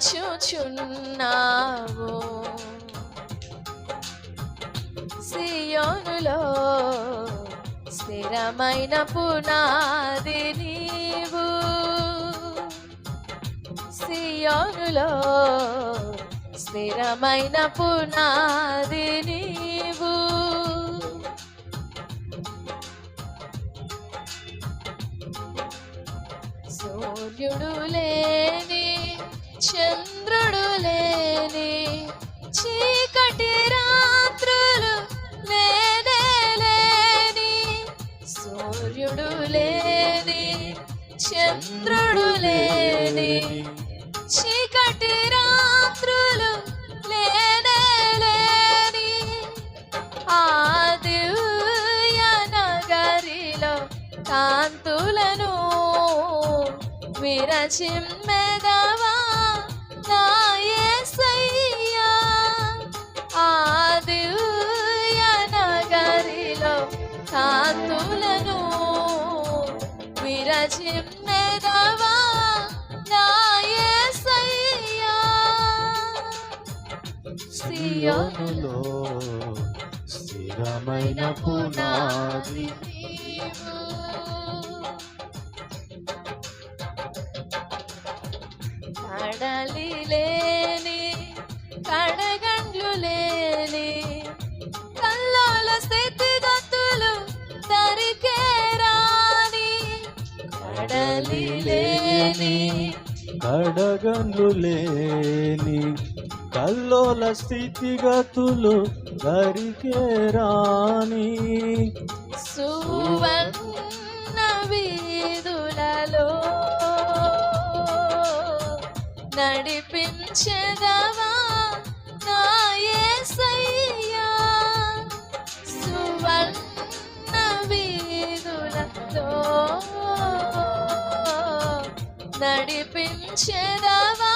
అమర్చుచున్నావు సియోనులో స్థిరమైన పునాది నీవు. సియోనులో స్థిరమైన పునాది నీవు. సూర్యుడు లే చంద్రుడు లేని చీకటి రాత్రులు లేనే లేని సూర్యుడు లేని చంద్రుడు లేని చీకటి రాత్రులు లేనే లేని ఆ దివ్య నగరిలో కాంతులను విరచిమ్మెదవా సియోనులో స్థిరమైన పునాది. కడలి లేని కడగండ్లు లేని కల్లోల స్థితిగతులు దరికే రాని కడలి లేని కడగండ్లు లేని కల్లోల స్థితిగతులు దరికే రాని సువర్ణ వీధులలో నడిపించెదవా సువర్ణ వీధులలో నడిపించెదవా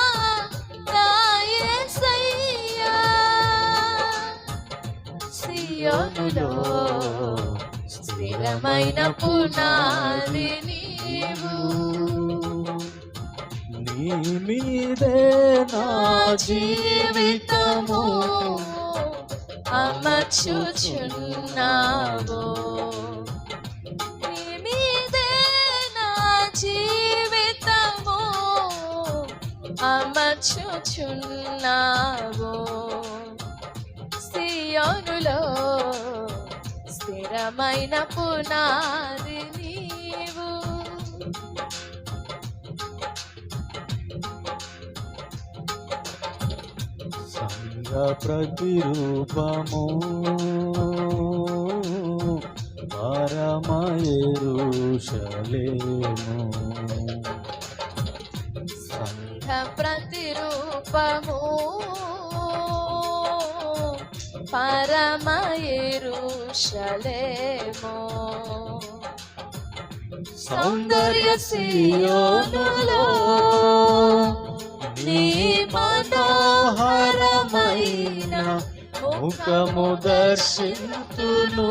సియోనులో స్థిరమైన పునాది నీవు. నీ మీదే నా జీవితము అమర్చుచున్నావు. అమర్చుచున్నావు. బలమైన పునాది నీవు. సంగ ప్రతిరూపము పరమయేరుషలేము పరమయేరుషలేము సౌందర్య సియోనులో నీ మనోహరమైన ముఖము దర్శింతును.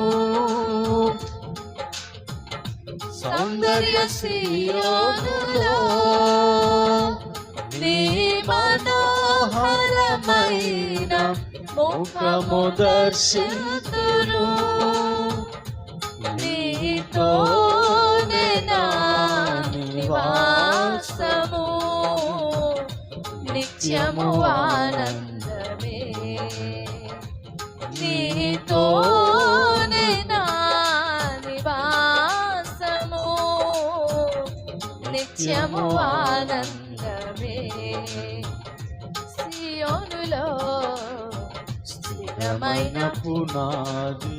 సౌందర్య సియోనులో నీ మనోహరమైన ముఖము దర్శితును నీతోనే నివాసము? నిత్యము ఆనందమే. నీతోనే నివాసము? నిత్యము ఆనందమే. స్థిరమైన పునాది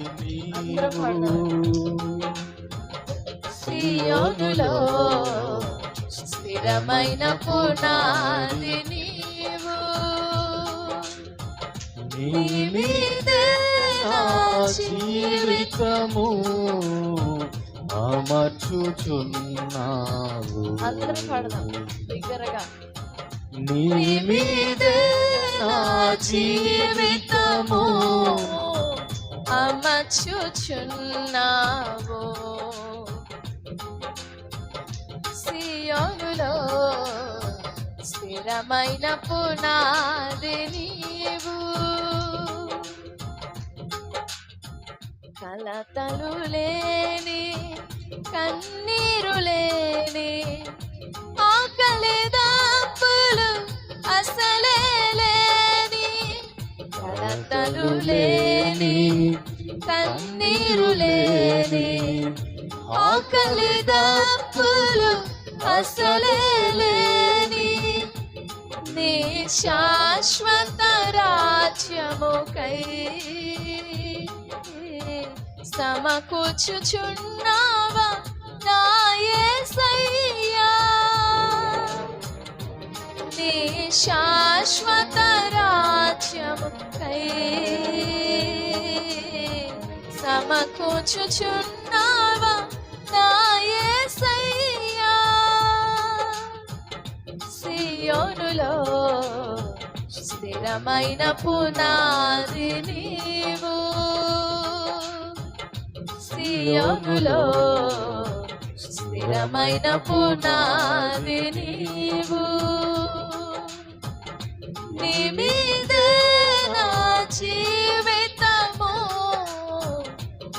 సియోనులో స్థిరమైన పునాది నీవు. జీవితము అమర్చుచున్నావు. అందరం పాడదాం. బిగ్గరగా నీ మీదే నా జీవితము అమర్చుచున్నావు. సియోనులో స్థిరమైన పునాది నీవు. కలతలు లేని కన్నీరు లేని కలతలు లేని కన్నీరు లేని ఆకలి దప్పులు అసలే లేని నీ శాశ్వత రాజ్యముకై సమకూర్చుచున్నావా నాయే సయ్యా నీ శాశ్వత రాజ్యముకై సమకూర్చుచున్నావా నాయే సయ్యా సియోనులో స్థిరమైన పునాది నీవు. సియోనులో స్థిరమైన పునాది నీవు. నీ